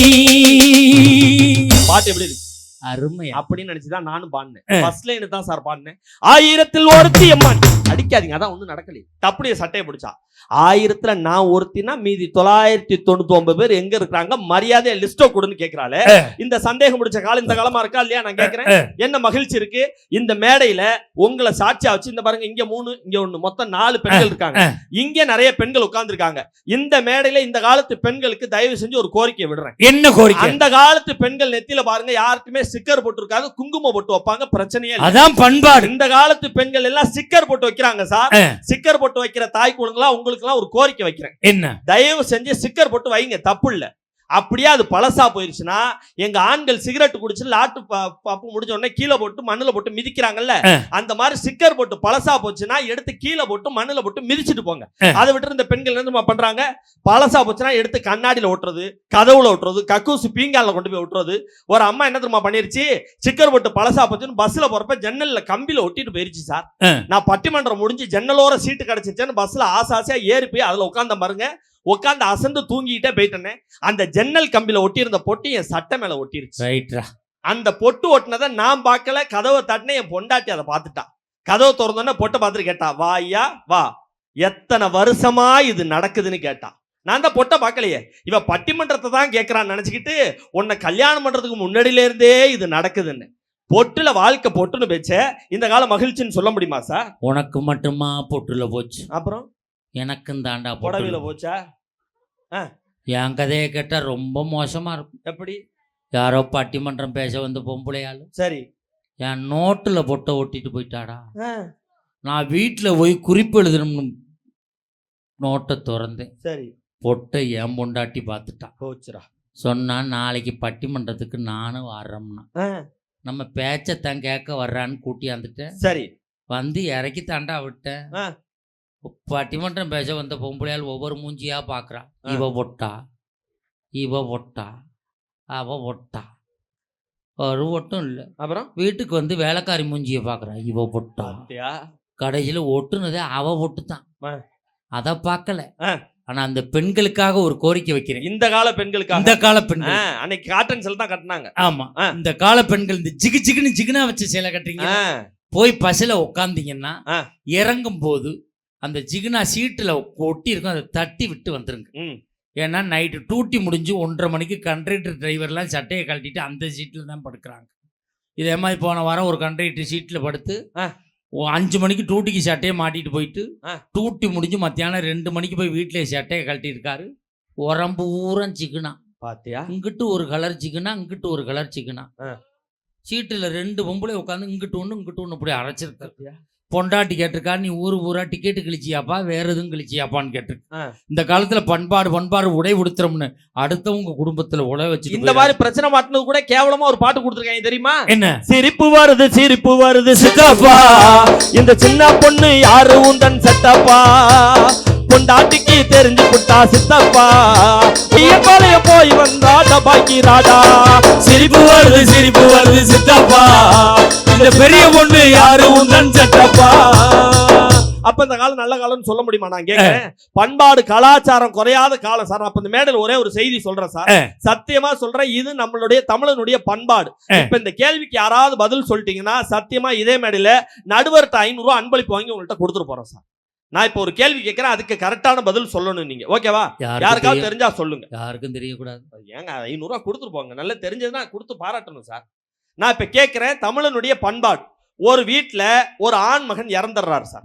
Speaker 1: பாட்டு எப்படி இருக்கு?
Speaker 2: அருமையா.
Speaker 1: அப்படின்னு நினைச்சுதான் நானும் பாடினேன். ஃபர்ஸ்ட் லைன் தான் சார் பாடினேன். ஆயிரத்தில் ஒருத்தி அம்மா. நீ. அடிக்காதீங்க அதான் ஒண்ணும் நடக்கலையே. தப்புடைய சட்டையை பிடிச்சா. ஆயிரத்துல நான் ஒருத்தினா மீதி தொள்ளாயிரத்தி தொண்ணூத்தி ஒன்பது பேர் எங்க இருக்கிறாங்க? மரியாதை லிஸ்டோ கொடுன்னு கேக்குறாளே. இந்த சந்தேகம் முடிச்ச காலம் இந்த காலமா இருக்கா இல்லையா? நான் கேக்குறேன். என்ன மகிழ்ச்சி இருக்கு? இந்த மேடையில உங்களை சாட்சியா வச்சு இந்த பாருங்க இங்க மூணு இங்க ஒண்ணு மொத்தம் நாலு பெண்கள் இருக்காங்க. இங்க நிறைய பெண்கள் உட்கார்ந்திருக்காங்க. இந்த மேடையில இந்த காலத்து பெண்களுக்கு தயவு செஞ்சு ஒரு கோரிக்கை விடுறேன்.
Speaker 2: என்ன கோரிக்கை?
Speaker 1: அந்த காலத்து பெண்கள் நெத்தியில பாருங்க யாருக்குமே ஸ்டிக்கர் போட்டு இருக்காது குங்குமம் போட்டு வைப்பாங்க பிரச்சனையே.
Speaker 2: அதான் பண்பாடு.
Speaker 1: இந்த காலத்து பெண்கள் எல்லாம் ஸ்டிக்கர் போட்டு வைக்கிறாங்க சார்.
Speaker 2: ஆ.
Speaker 1: ஸ்டிக்கர் போட்டு வைக்கிற தாய் குழந்தைலாம் உங்களுக்கு எல்லாம் ஒரு கோரிக்கை வைக்கிறேன்.
Speaker 2: என்ன?
Speaker 1: தயவு செஞ்சு ஸ்டிக்கர் போட்டு வைங்க தப்பு இல்ல. அப்படியே அது பழசா போயிருச்சுன்னா எங்க ஆண்கள் சிகரெட் குடிச்சு லாட்டு பப்பு முடிஞ்ச உடனே கீழே போட்டு மண்ணுல போட்டு மிதிக்கிறாங்கல்ல. அந்த மாதிரி ஸ்டிக்கர் போட்டு பழசா போச்சுன்னா எடுத்து கீழே போட்டு மண்ணுல போட்டு மிதிச்சிட்டு போங்க. அதை விட்டு இந்த பெண்கள் என்ன பண்றாங்க பழசா போச்சுன்னா எடுத்து கண்ணாடியில ஒட்டுறது கதவுல ஒட்டுறது கக்கூசு பீங்கால கொண்டு போய் ஒட்டுறது ஒரு அம்மா என்ன தெரியுமா பண்ணிருச்சு ஸ்டிக்கர் போட்டு பழசா போச்சுன்னு பஸ்ல போறப்ப ஜன்னல்ல கம்பியில ஒட்டிட்டு போயிருச்சு சார். நான் பட்டிமன்றம் முடிஞ்சு ஜன்னலோர சீட்டு கிடைச்சிச்சேன்னு பஸ்ல ஆசை ஆசையா ஏறி போய் அதுல உட்காந்த பாருங்க உட்காந்து அசந்து தூங்கிட்டே போயிட்டேனே அந்த ஜன்னல் கம்பியில ஒட்டியிருந்த பொட்டு என் சட்டை மேல ஒட்டிருச்சு.
Speaker 2: ரைட்ரா
Speaker 1: அந்த பொட்டு ஒட்டினதை நான் பார்க்கல கதவை தட்டினேன் என் பொண்டாட்டி அதை பார்த்துட்டா. கதவை திறந்தோன்னே பொட்டை பார்த்துட்டு கேட்டா வா ஐயா வா. எத்தனை வருஷமா இது நடக்குதுன்னு கேட்டா. நான் தான் பொட்டை பார்க்கலையே. இவ பட்டிமன்றத்தை தான் கேட்கறான்னு நினைச்சுக்கிட்டு உன்னை கல்யாணம் பண்றதுக்கு முன்னாடியில இருந்தே இது நடக்குதுன்னு. பொட்டுல வாழ்க்கை பொட்டுன்னு பேச்ச இந்த கால மகிழ்ச்சின்னு சொல்ல முடியுமா சார்?
Speaker 2: உனக்கு மட்டுமா பொட்டுல போச்சு?
Speaker 1: அப்புறம்?
Speaker 2: எனக்கும் தாண்டா
Speaker 1: புடவையில போச்சா?
Speaker 2: என் கதையை கேட்டா ரொம்ப மோசமா இருக்கும்.
Speaker 1: எப்படி?
Speaker 2: யாரோ பட்டிமன்றம் பேச வந்து பொம்பளையாள்.
Speaker 1: சரி.
Speaker 2: என் நோட்டுல பொட்டை ஒட்டிட்டு போயிட்டாடா. நான் வீட்டுல போய் குறிப்பு எழுதணும்னு நோட்டை திறந்தேன்.
Speaker 1: சரி.
Speaker 2: பொட்டை என் பொண்டாட்டி பார்த்துட்டான்
Speaker 1: போச்சுடா.
Speaker 2: சொன்னா நாளைக்கு பட்டிமன்றத்துக்கு நானும் வர்றோம்னா. நம்ம பேச்சத்தான் கேட்க வர்றான்னு கூட்டியாந்துட்டேன்.
Speaker 1: சரி.
Speaker 2: வந்து இறக்கி தாண்டா விட்டேன். பட்டிமன்றம் பேச வந்த பொம்பளையால் ஒவ்வொரு மூஞ்சியா பாக்குறா.
Speaker 1: ஆ.
Speaker 2: இவ பொட்டா இவ பொட்டா அவ பொட்டா ஒரு ஒட்டும் இல்ல.
Speaker 1: அப்புறம்?
Speaker 2: வீட்டுக்கு வந்து வேலைக்காரி மூஞ்சிய பாக்குறா. இவ
Speaker 1: பாத்தியா?
Speaker 2: கடைசியில ஒட்டுனதே அவ பொட்டு தான்
Speaker 1: ஆ.
Speaker 2: அத பார்க்கல. ஆனா அந்த பெண்களுக்காக ஒரு கோரிக்கை வைக்கிறேன்.
Speaker 1: இந்த கால பெண்களுக்காக?
Speaker 2: இந்த கால பெண்கள்.
Speaker 1: அன்னைக்கு காட்டன் செல் தான் கட்டினாங்க.
Speaker 2: ஆமா. இந்த கால பெண்கள் இந்த ஜிகு ஜிகுன்னு ஜிகுனா வச்சு சேலை கட்டுறீங்க. போய் பஸ்ல உட்காந்தீங்கன்னா. இறங்கும் போது அந்த ஜிகுனா சீட்டுல ஒட்டி இருக்கும் அதை தட்டி விட்டு வந்துருங்க. ஏன்னா நைட்டு டூட்டி முடிஞ்சு ஒன்றரை மணிக்கு கண்ட்ரக்டர் டிரைவர்லாம் சட்டையை கழட்டிட்டு அந்த சீட்டில் தான் படுக்கிறாங்க. இதே மாதிரி போன வாரம் ஒரு கண்ட்ரக்டர் சீட்டில் படுத்து அஞ்சு மணிக்கு டூட்டிக்கு சட்டையை மாட்டிட்டு போயிட்டு. டூட்டி முடிஞ்சு மத்தியானம் ரெண்டு மணிக்கு போய் வீட்டில் சட்டையை கழட்டி இருக்காரு உரம்பு ஊரம் சிக்குனா
Speaker 1: பாத்தியா?
Speaker 2: இங்கிட்டு ஒரு கலர் சிக்கனா இங்கிட்டு ஒரு கலர் சிக்கனா. சீட்டுல ரெண்டு பொம்பளை உட்காந்து இங்கிட்டு ஒண்ணு இங்கிட்டு ஒண்ணு இப்படி அரைச்சிருக்க பொண்டாட்டி கேட்டிருக்கா நீ ஊரு ஊரா டிக்கெட்டு கிழிச்சியாப்பா வேற எதுவும் கிழிச்சியாப்பான்னு கேட்டிருக்கு. இந்த காலத்துல பண்பாடு பண்பாடு உடை உடுத்துறோம்னு அடுத்தவங்க குடும்பத்துல உழை வச்சுட்டு
Speaker 1: இந்த மாதிரி பிரச்சனை மாட்டினது கூட கேவலமா ஒரு பாட்டு கொடுத்துருக்காங்க தெரியுமா?
Speaker 2: என்ன?
Speaker 1: சிரிப்பு வருது சிரிப்பு வருது சித்தப்பா. இந்த சின்ன பொண்ணு யாரு? உந்தன் செட்டப்பா பொண்டாட்டிக்கு தெரிஞ்சு புட்டா சித்தப்பா. பாளைய போய் வந்தா டபாக்கி ராடா
Speaker 2: சிரிப்பு வருது சிரிப்பு வருது சித்தப்பா. இந்த பெரிய பொண்ணு யாரு? உந்தன்
Speaker 1: செட்டப்பா அப்ப இந்த காலம் நல்ல காலம்னு சொல்ல முடியுமா? நான் கேட்கிறேன் பண்பாடு கலாச்சாரம் குறையாத காலம் சார். அப்ப இந்த மேடையில் ஒரே ஒரு செய்தி சொல்றேன் சார். சத்தியமா சொல்றேன் இது நம்மளுடைய தமிழனுடைய பண்பாடு. இப்ப இந்த கேள்விக்கு யாராவது பதில் சொல்லிட்டீங்கன்னா சத்தியமா இதே மேடையில நடுவர்கிட்ட ஐநூறு ரூபாய் அன்பளிப்பு வாங்கி உங்கள்கிட்ட கொடுத்துட்டு போறேன் சார். நான் இப்ப ஒரு கேள்வி கேட்கிறேன் அதுக்கு கரெக்டான பதில் சொல்லணும் நீங்க. ஓகேவா? யாருக்காவது தெரிஞ்சா சொல்லுங்க.
Speaker 2: யாருக்கும் தெரியக்கூடாது.
Speaker 1: ஏங்க ஐநூறு ரூபாய் கொடுத்துட்டு போங்க நல்லா தெரிஞ்சதுன்னா கொடுத்து பாராட்டணும் சார். நான் இப்ப கேட்கிறேன் தமிழனுடைய பண்பாடு. ஒரு வீட்ல ஒரு ஆண் மகன் இறந்துடுறாரு சார்.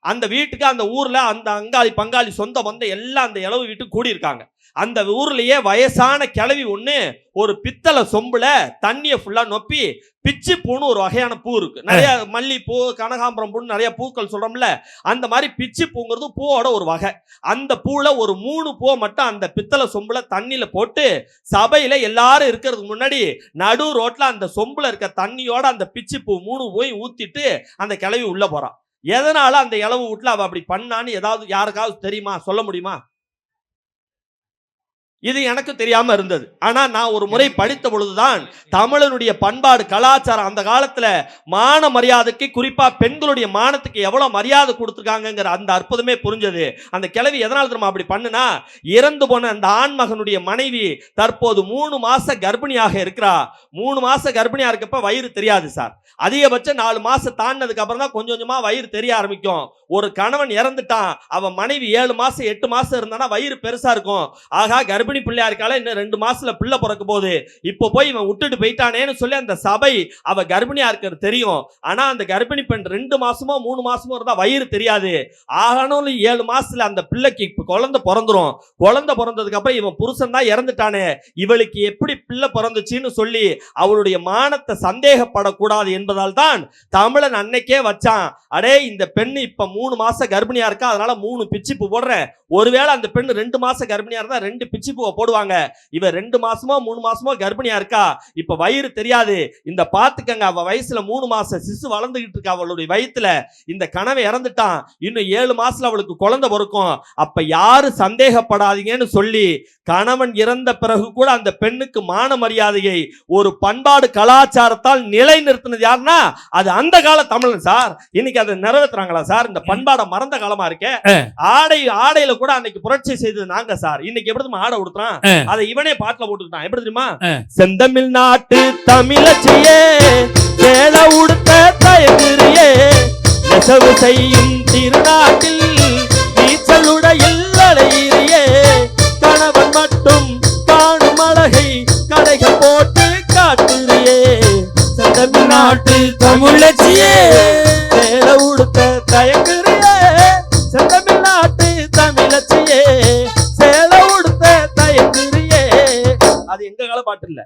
Speaker 1: அந்த வீட்டுக்கு அந்த ஊர்ல அந்த அங்காளி பங்காளி சொந்த பந்த எல்லாம் அந்த இளவு வீட்டுக்கு கூடியிருக்காங்க. அந்த ஊர்லயே வயசான கிழவி ஒண்ணு ஒரு பித்தளை சொம்புல தண்ணிய ஃபுல்லா நொப்பி பிச்சி பூன்னு ஒரு வகையான பூ இருக்கு. நிறைய மல்லிப்பூ கனகாம்பரம் பூன்னு நிறைய பூக்கள் சொல்றோம்ல அந்த மாதிரி பிச்சி பூங்கிறது பூவோட ஒரு வகை. அந்த பூல ஒரு மூணு பூவை மட்டும் அந்த பித்தளை சொம்புல தண்ணியில போட்டு சபையில எல்லாரும் இருக்கிறதுக்கு முன்னாடி நடு ரோட்ல அந்த சொம்புல இருக்க தண்ணியோட அந்த பிச்சி பூ மூணு போய் ஊத்திட்டு அந்த கிளவி உள்ள போறான் எதனால அந்த இளவு வீட்டுல அவ அப்படி பண்ணான்னு ஏதாவது யாருக்காவது தெரியுமா? சொல்ல முடியுமா? இது எனக்கு தெரியாம இருந்தது. ஆனா நான் ஒரு முறை படித்த பொழுதுதான் தமிழனுடைய பண்பாடு கலாச்சாரம் அந்த காலத்துல மான மரியாதைக்கு குறிப்பா பெண்களுடைய மானத்துக்கு எவ்வளவு மரியாதை கொடுத்துருக்காங்கங்கிற அந்த அற்புதமே புரிஞ்சது. அந்த கிழவி எதனால் தெரியுமா அப்படி பண்ணுனா இறந்து போன அந்த ஆண் மகனுடைய மனைவி தற்போது மூணு மாச கர்ப்பிணியாக இருக்கிறா. மூணு மாச கர்ப்பிணியா இருக்கப்ப வயிறு தெரியாது சார். அதிகபட்சம் நாலு மாசம் தாண்டினதுக்கு அப்புறம் தான் கொஞ்சம் கொஞ்சமா வயிறு தெரிய ஆரம்பிக்கும். ஒரு கணவன் இறந்துட்டான் அவன் மனைவி ஏழு மாசம் எட்டு மாசம் இருந்தானா வயிறு பெருசா இருக்கும். ஆகா கர்ப்பிணி பிள்ளையா இருக்கால இன்னும் ரெண்டு மாசத்துல பிள்ளை பிறக்க போகுது இப்போ போய் இவன் விட்டுட்டு போயிட்டானேன்னு சொல்லி அந்த சபை அவ கர்ப்பிணியா இருக்கிறது தெரியும். ஆனா அந்த கர்ப்பிணி பெண் ரெண்டு மாசமோ மூணு மாசமோ இருந்தா வயிறு தெரியாது. ஆகணும் ஏழு மாசத்துல அந்த பிள்ளைக்கு குழந்தை பிறந்துரும். குழந்தை பிறந்ததுக்கு அப்புறம் இவன் புருஷன் தான் இறந்துட்டானே. இவளுக்கு எப்படி பிள்ளை பிறந்துச்சுன்னு சொல்லி அவளுடைய மானத்தை சந்தேகப்படக்கூடாது என்பதால் தான் தமிழன் அன்னைக்கே வச்சான். அடே இந்த பெண் இப்ப மூணு மாசம் கர்ப்பிணியா இருக்கா? அதனால மூணு பிச்சிப்பு போடுறேன். ஒருவேளை அந்த பெண் ரெண்டு மாசம் கர்ப்பிணியா இருந்தா ரெண்டு பிச்சிப்பூவை போடுவாங்க. இவ ரெண்டு மாசமோ மூணு மாசமோ கர்ப்பிணியா இருக்கா? இப்ப வயிறு தெரியாது. இந்த பாத்துக்கங்க அவ வயசுல மூணு மாசம் சிசு வளர்ந்துகிட்டு இருக்கா அவளுடைய வயித்துல. இந்த கனவை இறந்துட்டான். இன்னும் ஏழு மாசத்துல அவளுக்கு குழந்தை பிறக்கும். அப்ப யாரு சந்தேகப்படாதீங்கன்னு சொல்லி கணவன் இறந்த பிறகு கூட அந்த பெண்ணுக்கு மான மரியாதையை ஒரு பண்பாடு கலாச்சாரத்தால் நிலைநிறுத்தினது யாருன்னா அது அந்த கால தமிழன் சார். இன்னைக்கு அதை நிறைவேத்துறாங்களா சார்? இந்த பண்பாடை மறந்த காலமா இருக்கே. ஆடை ஆடையில கூட அன்னைக்கு புரட்சி செய்தது நாங்க சார். இன்னைக்கு எப்படி ஆடை கொடுத்துறான்
Speaker 2: ஆ.
Speaker 1: அதை இவனே பாட்டுல போட்டுக்கிட்டான். எப்படி தெரியுமா. செந்தமிழ் நாட்டு தமிழச்சியே சேல உடுத்த தயங்குறியே. நெசவு செய்யும் திருநாட்டில் நீச்சலுடையில் அலையிறியே கணவன் மட்டும் காணும் அழகை கடைகள் போட்டு காட்டுறியே. செந்தமிழ் நாட்டு தமிழச்சியே சேல உடுத்த தயங்குறியே பாட்டு இல்ல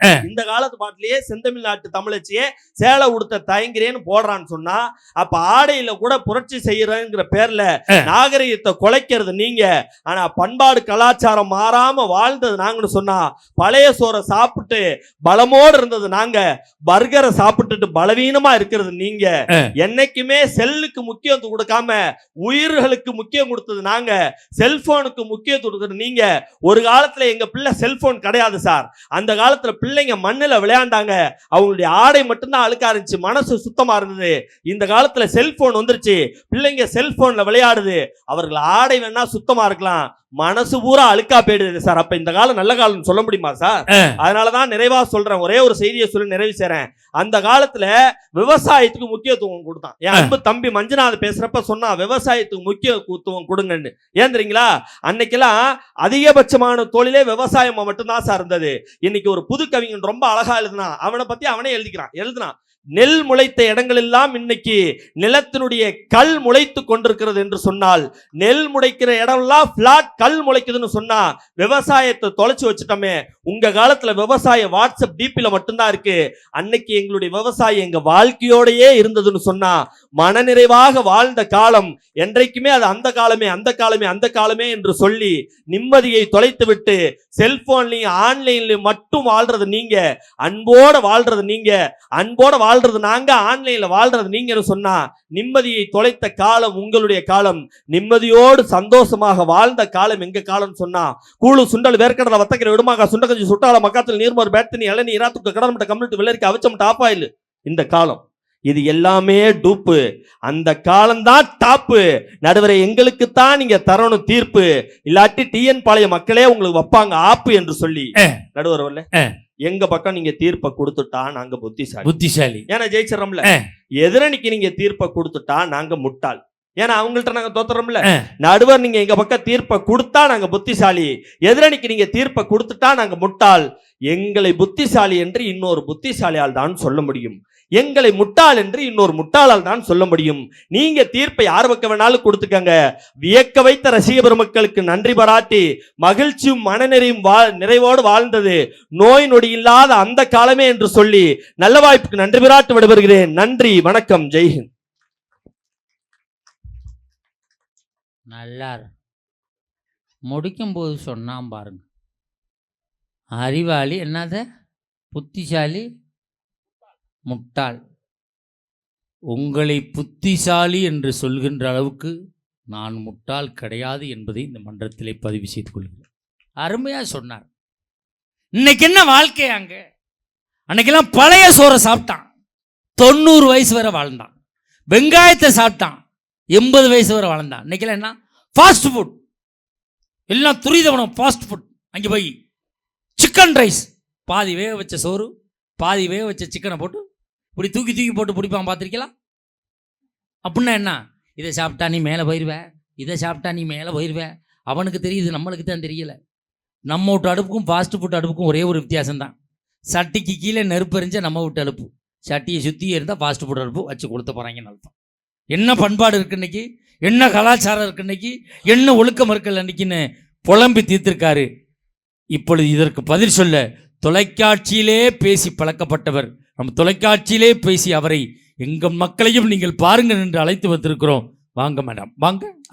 Speaker 1: காலத்து பாட்டுலயே செந்தமிழ் நாட்டு தமிழச்சியே சேலை உடுத்த தயங்குறேன்னு போடுறான்னு சொன்னா அப்ப ஆடையில கூட புரட்சி செய்யறங்கிற பேர்ல. நாகரிகத்தை குலைக்கிறது நீங்க. ஆனா பண்பாடு கலாச்சாரம் மாறாம வாழ்ந்தது நாங்கன்னு சொன்னா பழைய சோறை சாப்பிட்டு பலமோடு இருந்தது நாங்க. பர்கரை சாப்பிட்டுட்டு பலவீனமா இருக்கிறது நீங்க. என்னைக்குமே செல்லுக்கு முக்கியத்துவம் கொடுக்காம உயிர்களுக்கு முக்கியம் கொடுத்தது நாங்க. செல்போனுக்கு முக்கியத்துவம் கொடுத்தது நீங்க. ஒரு காலத்துல எங்க பிள்ளை செல்போன் கிடையாது சார். அந்த காலத்துல பிள்ளைங்க மண்ணுல விளையாண்டாங்க. அவங்களுடைய ஆடை மட்டும்தான் அழுக்கா இருந்துச்சு. மனசு சுத்தமா இருந்தது. இந்த காலத்துல செல்போன் வந்துருச்சு. பிள்ளைங்க செல்போன்ல விளையாடுது. அவர்கள் ஆடை வேணா சுத்தமா இருக்கலாம். மனசு பூரா அழுக்கா போயிடுது சார். அப்ப இந்த காலம் நல்ல காலம் சொல்ல முடியுமா சார். அதனாலதான் நிறைவா சொல்றேன். ஒரே ஒரு செய்தியை சொல்லி நிறைவு செய்றேன். அந்த காலத்துல விவசாயத்துக்கு முக்கியத்துவம் கொடுத்தான். என் அன்பு தம்பி மஞ்சுநாத் பேசுறப்ப சொன்னா விவசாயத்துக்கு முக்கியத்துவம் கொடுங்கன்னு. ஏன் தெரியுங்களா அன்னைக்கெல்லாம் அதிகபட்சமான தொழிலே விவசாயம் மட்டும்தான் சார் இருந்தது. இன்னைக்கு ஒரு புது கவிஞன் ரொம்ப அழகா எழுதுனான் அவனை பத்தி அவனே எழுதிக்கிறான். எழுதுனான் நெல் முளைத்த இடங்களெல்லாம் இன்னைக்கு நிலத்தினுடைய கல் முளைத்து கொண்டிருக்கிறது என்று சொன்னால் நெல் முளைக்கிற இடம்லாம் பிளாட் கல் முளைக்குதுன்னு சொன்னா விவசாயத்தை தொலைச்சு வச்சுட்டோமே உங்க காலத்துல விவசாயம் வாட்ஸ்அப் டிபில மட்டும்தான் இருக்கு. அன்னைக்கு எங்களுடைய விவசாயம் எங்க வாழ்க்கையோடயே இருந்ததுன்னு சொன்னா மனநிறைவாக வாழ்ந்த காலம் என்றைக்குமே அது அந்த காலமே அந்த காலமே அந்த காலமே என்று சொல்லி நிம்மதியை தொலைத்து விட்டு செல்போன்லையும் ஆன்லைன்லயும் மட்டும் வாழ்றது நீங்க அன்போட வாழ்றது நீங்க அன்போட வாழ்றது நாங்க ஆன்லைன்ல வாழ்றது நீங்கன்னு சொன்னா நிம்மதியை தொலைத்த காலம் உங்களுடைய காலம். நிம்மதியோடு சந்தோஷமாக வாழ்ந்த காலம் எங்க காலம் சொன்னா கூழு சுண்டல் வேர்க்கடலை வத்தக்கிற விடுமாக சுண்டகஞ்சி சுட்டால மக்காத்தில் நீர்மோர் பேத்தனி இளநீ இராத்துக்கு கடன்மட்ட கம்மிட்டு வெள்ளரிக்கை அவிச்சமட்ட ஆப்பாயில் இந்த காலம். இது எல்லாமே டூப்பு. அந்த காலம்தான் டாப்பு. நடுவரை எங்களுக்குத்தான் நீங்க தரணும் தீர்ப்பு. இல்லாட்டி டிஎன் பாளைய மக்களே உங்களுக்கு வைப்பாங்க ஆப்பு என்று சொல்லி. நடுவர் வரல. எங்க பக்கம் நீங்க தீர்ப்பை கொடுத்துட்டா நாங்க புத்திசாலி.
Speaker 2: புத்திசாலி.
Speaker 1: ஏன்னா ஜெயிச்சிடறோம்ல. எதிரணிக்கு நீங்க தீர்ப்பை கொடுத்துட்டா நாங்க முட்டாள். ஏன்னா அவங்கள்ட்ட நாங்க தோத்துறோம்ல. நடுவர் நீங்க எங்க பக்கம் தீர்ப்பை கொடுத்தா நாங்க புத்திசாலி. எதிரணிக்கு நீங்க தீர்ப்பை கொடுத்துட்டா நாங்க முட்டாள். எங்களை புத்திசாலி என்று இன்னொரு புத்திசாலியால் தான் சொல்ல முடியும். எங்களை முட்டாள் என்று இன்னொரு முட்டாளால் தான் சொல்ல முடியும். நீங்க தீர்ப்பை யார் பக்கம் வேணாலும் கொடுத்துக்கங்க. வியக்க வைத்த ரசிக பெருமக்களுக்கு நன்றி பாராட்டி மகிழ்ச்சியும் மனநிறையும் வா நிறைவோடு வாழ்ந்தது. நோய் நொடி இல்லாத அந்த காலமே என்று சொல்லி நல்ல வாய்ப்புக்கு நன்றி பாராட்டு விடைபெறுகிறேன். நன்றி வணக்கம் ஜெய்ஹிந்த்.
Speaker 2: நல்லா முடிக்கும்போது சொன்னான் பாருங்க. அறிவாளி என்னது? புத்திசாலி? முட்டாள். உங்களை புத்திசாலி என்று சொல்கின்ற அளவுக்கு நான் முட்டாள் கிடையாது என்பதை இந்த மன்றத்திலே பதிவு செய்து கொள்கிறேன். அருமையாக சொன்னார். இன்னைக்கு என்ன வாழ்க்கை அங்கே? அன்னைக்கெல்லாம் பழைய சோறை சாப்பிட்டான். தொண்ணூறு வயசு வரை வாழ்ந்தான். வெங்காயத்தை சாப்பிட்டான். எண்பது வயசு வரை வாழ்ந்தான் இன்னைக்கெல்லாம் என்ன? ஃபாஸ்ட் ஃபுட் எல்லாம் துரித உணவு ஃபாஸ்ட் ஃபுட் அங்கே போய் சிக்கன் ரைஸ் பாதி வேக வச்ச சோறு பாதி வேக வச்ச சிக்கனை போட்டு இப்படி தூக்கி தூக்கி போட்டு பிடிப்பான் பார்த்துருக்கலாம் அப்படின்னா என்ன? இதை சாப்பிட்டா நீ மேலே போயிடுவேன் இதை சாப்பிட்டா நீ மேலே போயிடுவேன் அவனுக்கு தெரியுது நம்மளுக்கு தான் தெரியல. நம்ம வீட்டு அடுப்புக்கும் ஃபாஸ்ட் ஃபுட் அடுப்புக்கும் ஒரே ஒரு வித்தியாசம்தான். சட்டிக்கு கீழே நெருப்பு எரிஞ்சால் நம்ம வீட்டு அடுப்பு. சட்டியை சுற்றி இருந்தால் ஃபாஸ்ட் ஃபுட் அடுப்பு வச்சு கொடுத்து போகிறாங்கன்னு அர்த்தம். என்ன பண்பாடு இருக்கு இன்னைக்கு? என்ன கலாச்சாரம் இருக்கு இன்னைக்கு? என்ன ஒழுக்கம் இருக்கல இன்னைக்குன்னு புலம்பி தீர்த்திருக்காரு. இப்பொழுது இதற்கு பதில் சொல்ல தொலைக்காட்சியிலே பேசி பழக்கப்பட்டவர் நம் தொலைக்காட்சியிலே பேசி அவரை எங்கள் மக்களையும் நீங்கள் பாருங்கள் என்று அழைத்து வந்திருக்கிறோம். வாங்க மேடம் வாங்க.